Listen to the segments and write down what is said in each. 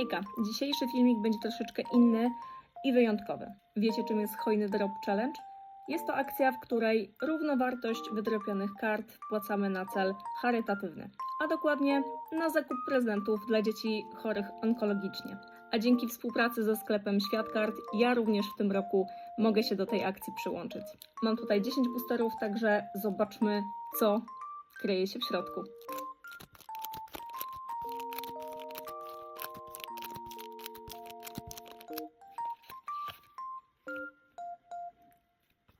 Hejka, dzisiejszy filmik będzie troszeczkę inny i wyjątkowy. Wiecie czym jest hojny drop challenge? Jest to akcja, w której równowartość wydropionych kart wpłacamy na cel charytatywny, a dokładnie na zakup prezentów dla dzieci chorych onkologicznie. A dzięki współpracy ze sklepem Świat Kart ja również w tym roku mogę się do tej akcji przyłączyć. Mam tutaj 10 boosterów, także zobaczmy co kryje się w środku.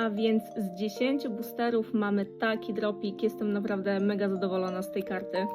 A więc z 10 boosterów mamy taki dropik. Jestem naprawdę mega zadowolona z tej karty.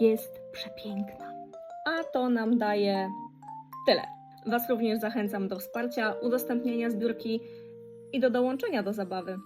Jest przepiękna. A to nam daje tyle. Was również zachęcam do wsparcia, udostępnienia zbiórki i do dołączenia do zabawy.